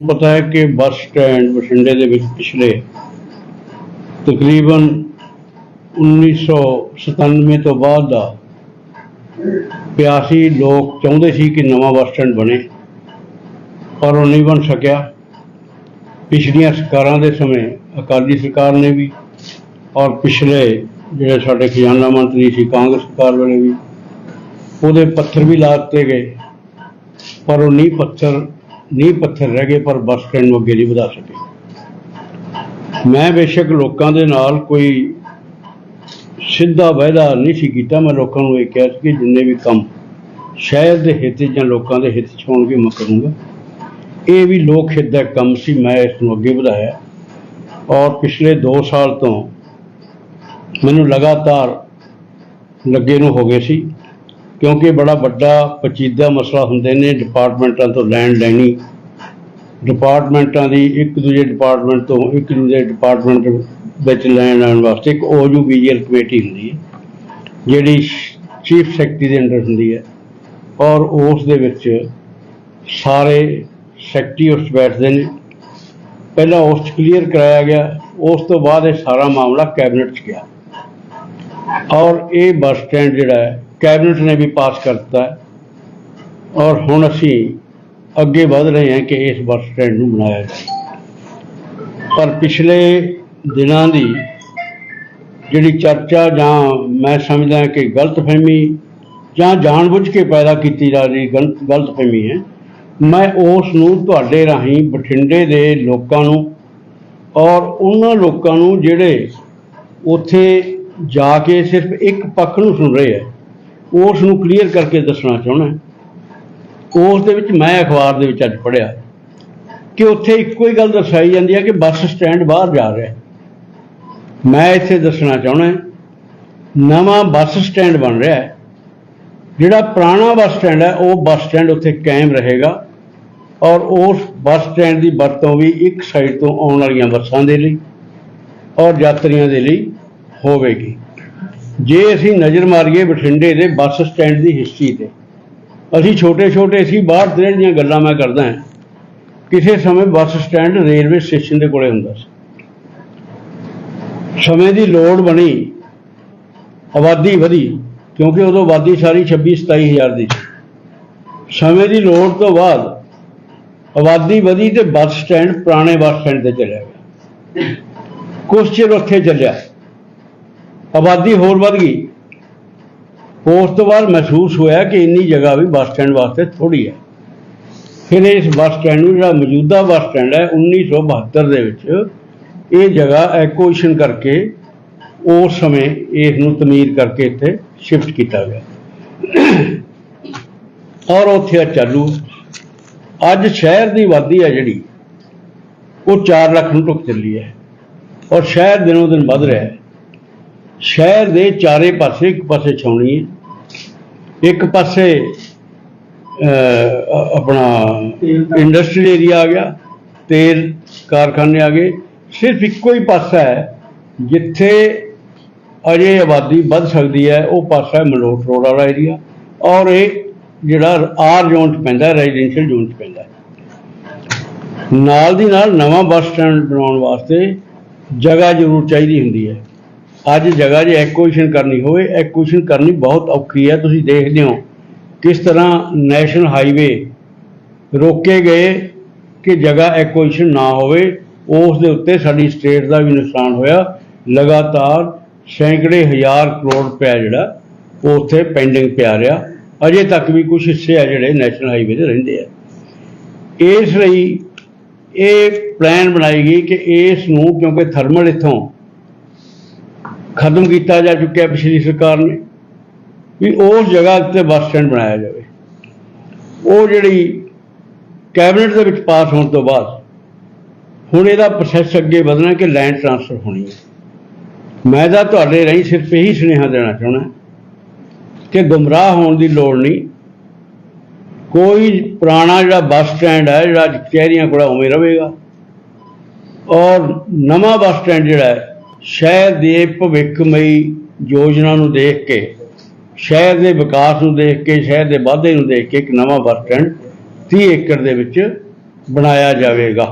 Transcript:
ਪਤਾ ਹੈ ਕਿ ਬੱਸ ਸਟੈਂਡ ਬਠਿੰਡੇ ਦੇ ਵਿੱਚ ਪਿਛਲੇ ਤਕਰੀਬਨ 1997 ਤੋਂ ਬਾਅਦ ਦਾ ਪਿਆਸੀ ਲੋਕ ਚਾਹੁੰਦੇ ਸੀ ਕਿ ਨਵਾਂ ਬੱਸ ਸਟੈਂਡ ਬਣੇ, ਪਰ ਉਹ ਨਹੀਂ ਬਣ ਸਕਿਆ। ਪਿਛਲੀਆਂ ਸਰਕਾਰਾਂ ਦੇ ਸਮੇਂ ਅਕਾਲੀ ਸਰਕਾਰ ਨੇ ਵੀ ਔਰ ਪਿਛਲੇ ਜਿਹੜੇ ਸਾਡੇ ਖਜ਼ਾਨਾ ਮੰਤਰੀ ਸੀ, ਕਾਂਗਰਸ ਸਰਕਾਰ ਵੇਲੇ ਵੀ, ਉਹਦੇ ਪੱਥਰ ਵੀ ਲਾ ਦਿੱਤੇ ਗਏ, ਪਰ ਉਹ ਨੀਂਹ ਪੱਥਰ ਨੀਂਹ ਪੱਥਰ ਰਹਿ ਗਏ ਪਰ ਬੱਸ ਸਟੈਂਡ ਨੂੰ ਅੱਗੇ ਨਹੀਂ ਵਧਾ ਸਕੇ। ਮੈਂ ਬੇਸ਼ੱਕ ਲੋਕਾਂ ਦੇ ਨਾਲ ਕੋਈ ਸਿੱਧਾ ਵਾਅਦਾ ਨਹੀਂ ਸੀ ਕੀਤਾ। ਮੈਂ ਲੋਕਾਂ ਨੂੰ ਇਹ ਕਿਹਾ ਸੀ ਕਿ ਜਿੰਨੇ ਵੀ ਕੰਮ ਸ਼ਹਿਰ ਦੇ ਹਿੱਤ ਜਾਂ ਲੋਕਾਂ ਦੇ ਹਿੱਤ 'ਚ ਹੋਣਗੇ, ਮੈਂ ਕਰੂੰਗਾ। ਇਹ ਵੀ ਲੋਕ ਹਿੱਤ ਦਾ ਕੰਮ ਸੀ, ਮੈਂ ਇਸ ਨੂੰ ਅੱਗੇ ਵਧਾਇਆ। ਔਰ ਪਿਛਲੇ 2 ਸਾਲ ਤੋਂ ਮੈਨੂੰ ਲਗਾਤਾਰ ਲੱਗੇ ਨੂੰ ਹੋ ਗਏ ਸੀ। ਕਿਉਂਕਿ ਬੜਾ ਵੱਡਾ ਪਚੀਦਾ ਮਸਲਾ ਹੁੰਦੇ ਨੇ ਡਿਪਾਰਟਮੈਂਟਾਂ ਤੋਂ ਲੈਣ ਲੈਣੀ। ਡਿਪਾਰਟਮੈਂਟਾਂ ਦੀ ਇੱਕ ਦੂਜੇ ਡਿਪਾਰਟਮੈਂਟ ਤੋਂ ਇੱਕ ਦੂਜੇ ਡਿਪਾਰਟਮੈਂਟ ਵਿੱਚ ਲੈਣ ਲੈਣ ਵਾਸਤੇ ਇੱਕ ਓਯੂਬੀਐਲ ਕਮੇਟੀ ਹੁੰਦੀ ਹੈ, ਜਿਹੜੀ ਚੀਫ ਸੈਕਟਰੀ ਦੇ ਅੰਡਰ ਹੁੰਦੀ ਹੈ। ਔਰ ਉਸ ਦੇ ਵਿੱਚ ਸਾਰੇ ਸੈਕਟਰੀ ਉਸ 'ਚ ਬੈਠਦੇ ਨੇ। ਪਹਿਲਾਂ ਉਸ 'ਚ ਕਲੀਅਰ ਕਰਾਇਆ ਗਿਆ, ਉਸ ਤੋਂ ਬਾਅਦ ਇਹ ਸਾਰਾ ਮਾਮਲਾ ਕੈਬਨਿਟ 'ਚ ਗਿਆ। ਔਰ ਇਹ ਬੱਸ ਸਟੈਂਡ ਜਿਹੜਾ ਹੈ ਕੈਬਨਿਟ ਨੇ ਵੀ ਪਾਸ ਕਰ ਦਿੱਤਾ ਹੈ। ਔਰ ਹੁਣ ਅਸੀਂ ਅੱਗੇ ਵਧ ਰਹੇ ਹਾਂ ਕਿ ਇਸ ਬੱਸ ਸਟੈਂਡ ਨੂੰ ਬਣਾਇਆ ਜਾਏ ਪਰ ਪਿਛਲੇ ਦਿਨਾਂ ਦੀ ਜਿਹੜੀ ਚਰਚਾ ਜਾਂ ਮੈਂ ਸਮਝਦਾ ਕਿ ਗਲਤਫਹਿਮੀ ਜਾਂ ਜਾਣਬੁੱਝ ਕੇ ਪੈਦਾ ਕੀਤੀ ਜਾ ਰਹੀ ਗਲਤ ਗਲਤਫਹਿਮੀ ਹੈ, ਮੈਂ ਉਸ ਨੂੰ ਤੁਹਾਡੇ ਰਾਹੀਂ ਬਠਿੰਡੇ ਦੇ ਲੋਕਾਂ ਨੂੰ ਔਰ ਉਹਨਾਂ ਲੋਕਾਂ ਨੂੰ ਜਿਹੜੇ ਉੱਥੇ ਜਾ ਕੇ ਸਿਰਫ ਇੱਕ ਪੱਖ ਨੂੰ ਸੁਣ ਰਹੇ ਹੈ ਉਸ ਨੂੰ ਕਲੀਅਰ ਕਰਕੇ ਦੱਸਣਾ ਚਾਹੁੰਦਾ ਉਸ ਦੇ ਵਿੱਚ ਮੈਂ ਅਖਬਾਰ ਦੇ ਵਿੱਚ ਅੱਜ ਪੜ੍ਹਿਆ ਕਿ ਉੱਥੇ ਇੱਕੋ ਹੀ ਗੱਲ ਦਰਸਾਈ ਜਾਂਦੀ ਹੈ ਕਿ ਬੱਸ ਸਟੈਂਡ ਬਾਹਰ ਜਾ ਰਿਹਾ ਮੈਂ ਇੱਥੇ ਦੱਸਣਾ ਚਾਹੁੰਦਾ ਨਵਾਂ ਬੱਸ ਸਟੈਂਡ ਬਣ ਰਿਹਾ ਹੈ। ਜਿਹੜਾ ਪੁਰਾਣਾ ਬੱਸ ਸਟੈਂਡ ਹੈ, ਉਹ ਬੱਸ ਸਟੈਂਡ ਉੱਥੇ ਕਾਇਮ ਰਹੇਗਾ ਔਰ ਉਸ ਬੱਸ ਸਟੈਂਡ ਦੀ ਵਰਤੋਂ ਵੀ ਇੱਕ ਸਾਈਡ ਤੋਂ ਆਉਣ ਵਾਲੀਆਂ ਬੱਸਾਂ ਦੇ ਲਈ ਔਰ ਯਾਤਰੀਆਂ ਦੇ ਲਈ ਹੋਵੇਗੀ। ਜੇ ਅਸੀਂ ਨਜ਼ਰ ਮਾਰੀਏ ਬਠਿੰਡੇ ਦੇ ਬੱਸ ਸਟੈਂਡ ਦੀ ਹਿਸਟਰੀ ਤੇ, ਅਸੀਂ ਛੋਟੇ ਛੋਟੇ ਸੀ, ਬਾਹਰ ਦੇ ਦੀਆਂ ਗੱਲਾਂ ਮੈਂ ਕਰਦਾ ਹਾਂ। ਕਿਸੇ ਸਮੇਂ ਬੱਸ ਸਟੈਂਡ ਰੇਲਵੇ ਸਟੇਸ਼ਨ ਦੇ ਕੋਲੇ ਹੁੰਦਾ ਸੀ। ਸਮੇਂ ਦੀ ਲੋੜ ਬਣੀ, ਆਬਾਦੀ ਵਧੀ, ਕਿਉਂਕਿ ਉਦੋਂ ਆਬਾਦੀ ਸਾਰੀ 26 27 ਹਜ਼ਾਰ ਦੀ ਸੀ। ਸਮੇਂ ਦੀ ਲੋੜ ਤੋਂ ਬਾਅਦ ਆਬਾਦੀ ਵਧੀ ਤੇ ਬੱਸ ਸਟੈਂਡ ਪੁਰਾਣੇ ਬੱਸ ਸਟੈਂਡ ਤੇ ਚਲਿਆ ਗਿਆ। ਕੁਛ ਚਿਰ ਉੱਥੇ ਚੱਲਿਆ। ਆਬਾਦੀ ਹੋਰ ਵੱਧ ਗਈ। ਉਸ ਤੋਂ ਬਾਅਦ ਮਹਿਸੂਸ ਹੋਇਆ ਕਿ ਇੰਨੀ ਜਗ੍ਹਾ ਵੀ ਬੱਸ ਸਟੈਂਡ ਵਾਸਤੇ ਥੋੜੀ ਹੈ। ਫਿਰ ਇਸ ਬੱਸ ਸਟੈਂਡ ਨੂੰ ਜਿਹੜਾ ਮੌਜੂਦਾ ਬੱਸ ਸਟੈਂਡ ਹੈ 1972 ਦੇ ਵਿੱਚ ਇਹ ਜਗ੍ਹਾ ਐਕੁਆਸ਼ਨ ਕਰਕੇ ਉਸ ਸਮੇਂ ਇਸ ਨੂੰ ਤਮੀਰ ਕਰਕੇ ਇੱਥੇ ਸ਼ਿਫਟ ਕੀਤਾ ਗਿਆ। ਔਰ ਉੱਥੇ ਆ ਚਾਲੂ। ਅੱਜ ਸ਼ਹਿਰ ਦੀ ਆਬਾਦੀ ਹੈ ਜਿਹੜੀ, ਉਹ 4 ਲੱਖ ਨੂੰ ਟੁੱਕ ਚੱਲੀ ਹੈ। ਔਰ ਸ਼ਹਿਰ ਦਿਨੋਂ ਦਿਨ ਵੱਧ ਰਿਹਾ ਹੈ। ਸ਼ਹਿਰ ਦੇ ਚਾਰੇ ਪਾਸੇ ਇੱਕ ਪਾਸੇ ਛਾਉਣੀ ਹੈ ਇੱਕ ਪਾਸੇ ਆਪਣਾ ਇੰਡਸਟਰੀਅਲ ਏਰੀਆ ਆ ਗਿਆ ਤੇਲ ਕਾਰਖਾਨੇ ਆ ਗਏ ਸਿਰਫ ਇੱਕੋ ਹੀ ਪਾਸਾ ਹੈ ਜਿੱਥੇ ਅਜੇ ਆਬਾਦੀ ਵੱਧ ਸਕਦੀ ਹੈ ਉਹ ਪਾਸਾ ਹੈ ਮਲੋਟ ਰੋਡ ਵਾਲਾ ਏਰੀਆ ਔਰ ਇਹ ਜਿਹੜਾ ਆਰ ਜ਼ੋਨ ਚ ਪੈਂਦਾ ਰੈਜ਼ੀਡੈਂਸ਼ੀਅਲ ਜ਼ੋਨ ਚ ਪੈਂਦਾ। ਨਾਲ ਦੀ ਨਾਲ ਨਵਾਂ ਬੱਸ ਸਟੈਂਡ ਬਣਾਉਣ ਵਾਸਤੇ ਜਗ੍ਹਾ ਜ਼ਰੂਰ ਚਾਹੀਦੀ ਹੁੰਦੀ ਹੈ ਅੱਜ ਜਗ੍ਹਾ ਜੇ ਐਕੁਇਸ਼ਨ ਕਰਨੀ ਹੋਵੇ ਐਕੁਇਸ਼ਨ ਕਰਨੀ ਬਹੁਤ ਔਖੀ ਹੈ। ਤੁਸੀਂ ਦੇਖਦੇ ਹੋ ਕਿਸ ਤਰ੍ਹਾਂ ਨੈਸ਼ਨਲ ਹਾਈਵੇ ਰੋਕੇ ਗਏ ਕਿ ਜਗ੍ਹਾ ਐਕੁਇਸ਼ਨ ਨਾ ਹੋਵੇ। ਉਸ ਦੇ ਉੱਤੇ ਸਾਡੀ ਸਟੇਟ ਦਾ ਵੀ ਨੁਕਸਾਨ ਹੋਇਆ। ਲਗਾਤਾਰ ਸੈਂਕੜੇ ਹਜ਼ਾਰ ਕਰੋੜ ਰੁਪਇਆ ਜਿਹੜਾ ਉਹ ਉੱਥੇ ਪੈਂਡਿੰਗ ਪਿਆ ਰਿਹਾ। ਅਜੇ ਤੱਕ ਵੀ ਕੁਝ ਹਿੱਸੇ ਆ ਜਿਹੜੇ ਨੈਸ਼ਨਲ ਹਾਈਵੇ ਦੇ ਰਹਿੰਦੇ ਆ। ਇਸ ਲਈ ਇਹ ਪਲਾਨ ਬਣਾਈ ਗਈ ਕਿ ਇਸ ਨੂੰ ਕਿਉਂਕਿ ਥਰਮਲ ਇੱਥੋਂ ਖਤਮ ਕੀਤਾ ਜਾ ਚੁੱਕਿਆ ਪਿਛਲੀ ਸਰਕਾਰ ਨੇ, ਵੀ ਉਸ ਜਗ੍ਹਾ ਉੱਤੇ ਬੱਸ ਸਟੈਂਡ ਬਣਾਇਆ ਜਾਵੇ। ਉਹ ਜਿਹੜੀ ਕੈਬਨਿਟ ਦੇ ਵਿੱਚ ਪਾਸ ਹੋਣ ਤੋਂ ਬਾਅਦ, ਹੁਣ ਇਹਦਾ ਪ੍ਰੋਸੈਸ ਅੱਗੇ ਵਧਣਾ ਕਿ ਲੈਂਡ ਟ੍ਰਾਂਸਫਰ ਹੋਣੀ ਹੈ। ਮੈਂ ਤਾਂ ਤੁਹਾਡੇ ਰਾਹੀਂ ਸਿਰਫ ਇਹੀ ਸੁਨੇਹਾ ਦੇਣਾ ਚਾਹੁੰਦਾ ਕਿ ਗੁੰਮਰਾਹ ਹੋਣ ਦੀ ਲੋੜ ਨਹੀਂ। ਕੋਈ ਪੁਰਾਣਾ ਜਿਹੜਾ ਬੱਸ ਸਟੈਂਡ ਹੈ, ਜਿਹੜਾ ਅੱਜ ਕਚਹਿਰੀਆਂ ਕੋਲ ਉਵੇਂ ਰਹੇਗਾ, ਔਰ ਨਵਾਂ ਬੱਸ ਸਟੈਂਡ ਜਿਹੜਾ ਹੈ ਸ਼ਹਿਰ ਦੇ ਭਵਿੱਖਮਈ ਯੋਜਨਾ ਨੂੰ ਦੇਖ ਕੇ, ਸ਼ਹਿਰ ਦੇ ਵਿਕਾਸ ਨੂੰ ਦੇਖ ਕੇ, ਸ਼ਹਿਰ ਦੇ ਵਾਧੇ ਨੂੰ ਦੇਖ ਕੇ ਇੱਕ ਨਵਾਂ ਬੱਸ ਸਟੈਂਡ 30 ਏਕੜ ਦੇ ਵਿੱਚ ਬਣਾਇਆ ਜਾਵੇਗਾ।